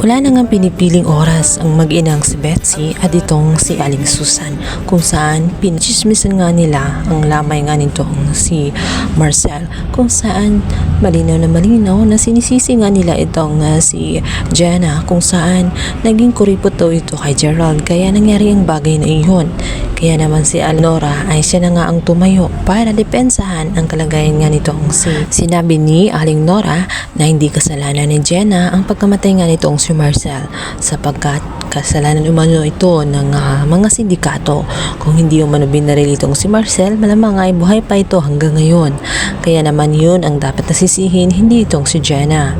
Wala na nga pinipiling oras ang mag-inang si Betsy at itong si Aling Susan kung saan pinichismisan nga nila ang lamay nga nitong si Marcel kung saan malinaw na malinaw na sinisisi nga nila itong uh, si Jenna kung saan naging kuripot daw ito kay Gerald kaya nangyari ang bagay na iyon. Kaya naman si Alnora ay siya na nga ang tumayo para depensahan ang kalagayan nga nitong si sinabi ni Aling Nora na hindi kasalanan ni Jenna ang pagkamatay nga nitong si Marcel sapagkat kasalanan umano ito ng ah, mga sindikato. Kung hindi umano binaril itong si Marcel, malamang ay buhay pa ito hanggang ngayon. Kaya naman yun ang dapat nasisihin, hindi itong si Jenna.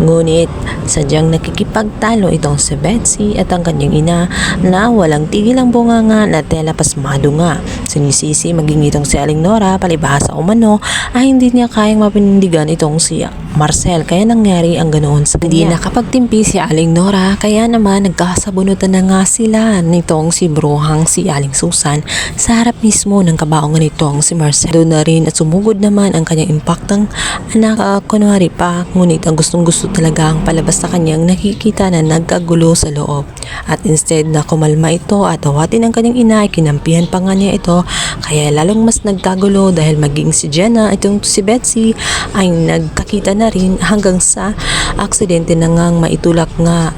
Ngunit sadyang nakikipagtalo itong si Betsy at ang kanyang ina na walang tigil ang bunganga na tela pasmado nga. Sinisisi maging itong si Aling Nora palibhasa umano ay hindi niya kayang mapinindigan itong si Marcel kaya nangyari ang ganoon sa kanya. Hindi nakapagtimpi si Aling Nora kaya naman nagkasabunutan na nga sila nitong si Bruhang si Aling Susan sa harap mismo ng kabaongan nitong si Marcel. Doon na rin at sumugod naman ang kanyang impaktang anak uh, kunwari pa ngunit ang gustong gusto talaga ang palabas sa kanyang nakikita na nagkagulo sa loob. At instead na kumalma ito at awatin ang kanyang ina ay kinampihan pa nga niya ito kaya lalong mas nagkagulo dahil maging si Jenna itong si Betsy ay nagkakita na rin hanggang sa aksidente na ngang maitulak nga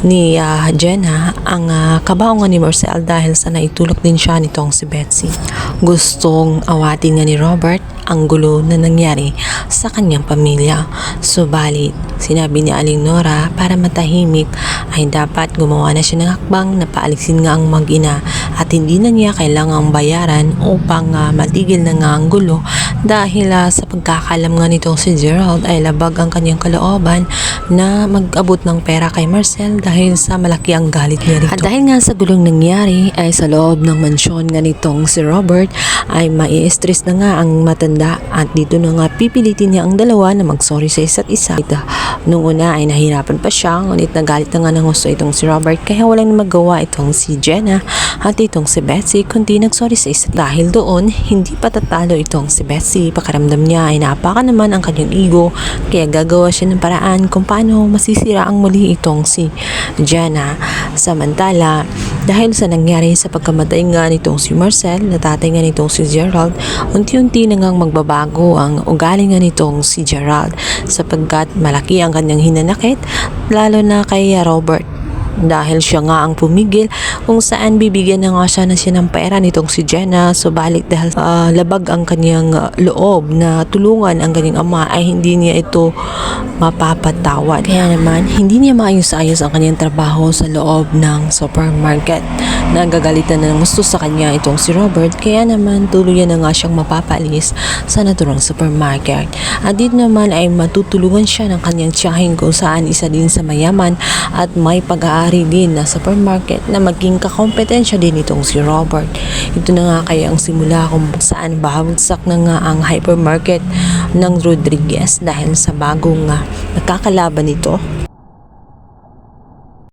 ni ah, Jenna ang uh, kabaongan ni Marcel dahil sa naitulak din siya nitong si Betsy. Gustong awatin nga ni Robert ang gulo na nangyari sa kanyang pamilya. Subalit, sinabi ni Aling Nora para matahimik ay dapat gumawa na siya ng hakbang na paalisin nga ang mag-ina at hindi na niya kailangang bayaran upang ah, matigil na nga ang gulo dahil ah, sa pagkakalam nga nitong si Gerald ay labag ang kanyang kalooban na mag-abot ng pera kay Marcel dahil sa malaki ang galit niya rito. At dahil nga sa gulong nangyari ay sa loob ng mansyon nga nitong si Robert ay mai-stress na nga ang matanda at dito na nga pipilitin niya ang dalawa na mag-sorry sa isa't isa. Ito, nung una ay nahirapan pa siya ngunit nagalit na nga ng gusto itong si Robert kaya walang magawa itong si Jenna at itong si Betsy kundi nag-sorry sa isa't dahil doon hindi patatalo itong si Betsy. Pakaramdam niya ay napaka naman ang kanyang ego. Kaya gagawa siya ng paraan kung paano masisira ang muli itong si Jenna. Samantala, dahil sa nangyari sa pagkamatay nga nitong si Marcel, na tatay nga nitong si Gerald, unti-unti na ngang magbabago ang ugali nga nitong si Gerald. Sapagkat malaki ang kanyang hinanakit lalo na kay Robert dahil siya nga ang pumigil kung saan bibigyan na nga siya ng pera nitong si Jenna. Subalit dahil ah, labag ang kanyang ah, loob na tulungan ang kanyang ama ay hindi niya ito mapapatawad. Kaya naman hindi niya maayos-ayos ang kanyang trabaho sa loob ng supermarket. Nagagalitan na ng gusto sa kanya itong si Robert. Kaya naman tuluyan na nga siyang mapapalis sa naturang supermarket. At dito naman ay matutulungan siya ng kanyang tiyahin kung saan isa din sa mayaman at may pag-aari din na supermarket na maging kakompetensya din itong si Robert. Ito na nga kaya ang simula kung saan bahagsak na nga ang hypermarket ng Rodriguez dahil sa bagong nga nakakalaban nito